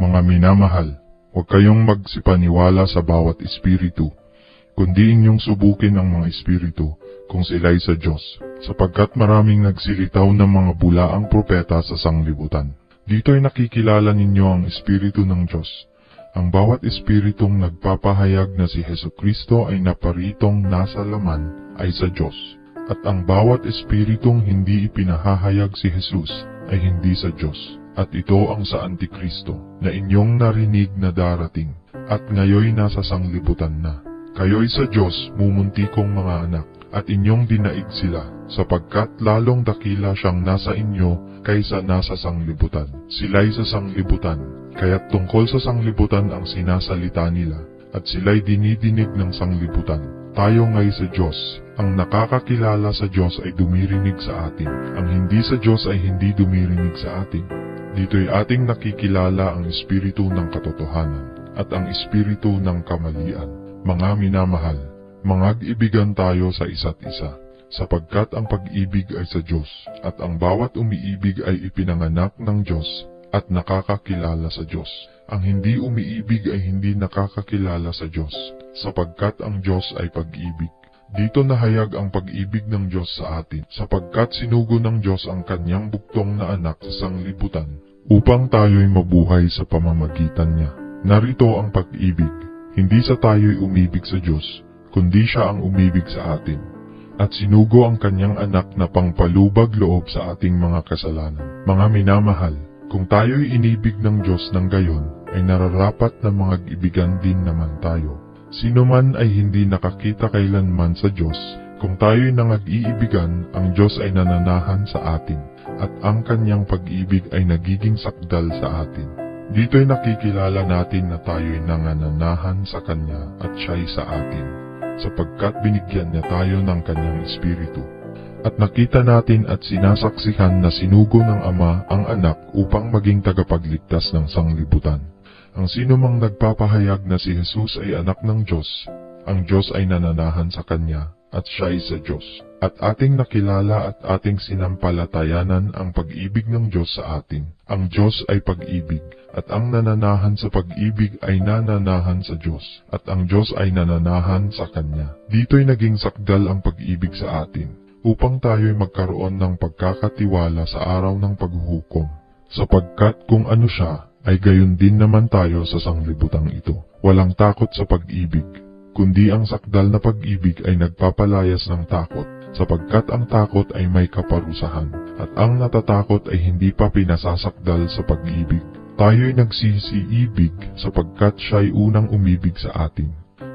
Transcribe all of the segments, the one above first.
Mga minamahal, huwag kayong magsipaniwala sa bawat espiritu, kundi inyong subukin ang mga espiritu kung sila'y sa Diyos, sapagkat maraming nagsilitaw ng mga bulaang propeta sa sanglibutan. Dito'y nakikilala ninyo ang espiritu ng Diyos. Ang bawat espiritong nagpapahayag na si Heso Kristo ay naparitong nasa laman ay sa Diyos. At ang bawat espiritong hindi ipinahahayag si Jesus ay hindi sa Diyos. At ito ang sa Antikristo na inyong narinig na darating at ngayoy nasa sanglibutan na. Kayo'y sa Diyos mumuntikong mga anak at inyong dinaig sila sapagkat lalong dakila siyang nasa inyo kaysa nasa sanglibutan. Sila'y sa sanglibutan, kaya't tungkol sa sanglibutan ang sinasalita nila at sila'y dinidinig ng sanglibutan. Tayo ngay sa Diyos, ang nakakakilala sa Diyos ay dumirinig sa atin. Ang hindi sa Diyos ay hindi dumirinig sa atin. Dito'y ating nakikilala ang espiritu ng katotohanan at ang espiritu ng kamalian. Mga minamahal, mangag-ibigan tayo sa isa't isa, sapagkat ang pag-ibig ay sa Diyos, at ang bawat umiibig ay ipinanganak ng Diyos at nakakakilala sa Diyos. Ang hindi umiibig ay hindi nakakakilala sa Diyos, sapagkat ang Diyos ay pag-ibig. Dito nahayag ang pag-ibig ng Diyos sa atin, sapagkat sinugo ng Diyos ang kanyang buktong na anak sa sanglibutan, upang tayo'y mabuhay sa pamamagitan niya. Narito ang pag-ibig, hindi sa tayo'y umibig sa Diyos, kundi siya ang umibig sa atin. At sinugo ang kanyang anak na pangpalubag loob sa ating mga kasalanan. Mga minamahal, kung tayo'y inibig ng Diyos ng gayon, ay nararapat na mga ibigan din naman tayo. Sino man ay hindi nakakita kailanman sa Diyos, kung tayo'y nangag-iibigan, ang Diyos ay nananahan sa atin, at ang kanyang pag-ibig ay nagiging sakdal sa atin. Dito'y nakikilala natin na tayo'y nangananahan sa Kanya at siya'y sa atin, sapagkat binigyan niya tayo ng Kanyang Espiritu. At nakita natin at sinasaksihan na sinugo ng Ama ang anak upang maging tagapagligtas ng sanglibutan. Ang sino mang nagpapahayag na si Jesus ay anak ng Diyos, ang Diyos ay nananahan sa Kanya at siya ay sa Diyos. At ating nakilala at ating sinampalatayanan ang pag-ibig ng Diyos sa atin. Ang Diyos ay pag-ibig, at ang nananahan sa pag-ibig ay nananahan sa Diyos, at ang Diyos ay nananahan sa Kanya. Dito'y naging sakdal ang pag-ibig sa atin, upang tayo'y magkaroon ng pagkakatiwala sa araw ng paghuhukom. Sapagkat kung ano siya, ay gayon din naman tayo sa sanglibutang ito. Walang takot sa pag-ibig, kundi ang sakdal na pag-ibig ay nagpapalayas ng takot, sapagkat ang takot ay may kaparusahan, at ang natatakot ay hindi pa pinasasakdal sa pag-ibig. Tayo'y nagsisiibig sapagkat siya'y unang umibig sa atin.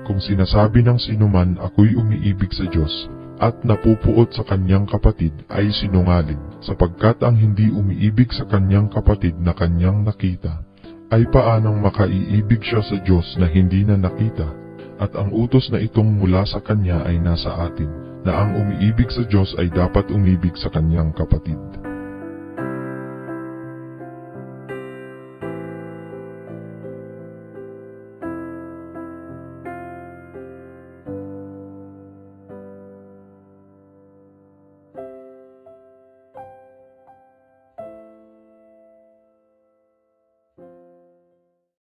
Kung sinasabi ng sinuman ako'y umiibig sa Diyos, at napupuot sa kanyang kapatid ay sinungaling, sapagkat ang hindi umiibig sa kanyang kapatid na kanyang nakita, ay paanong makaiibig siya sa Diyos na hindi na nakita, at ang utos na itong mula sa kanya ay nasa atin, na ang umiibig sa Diyos ay dapat umibig sa kanyang kapatid.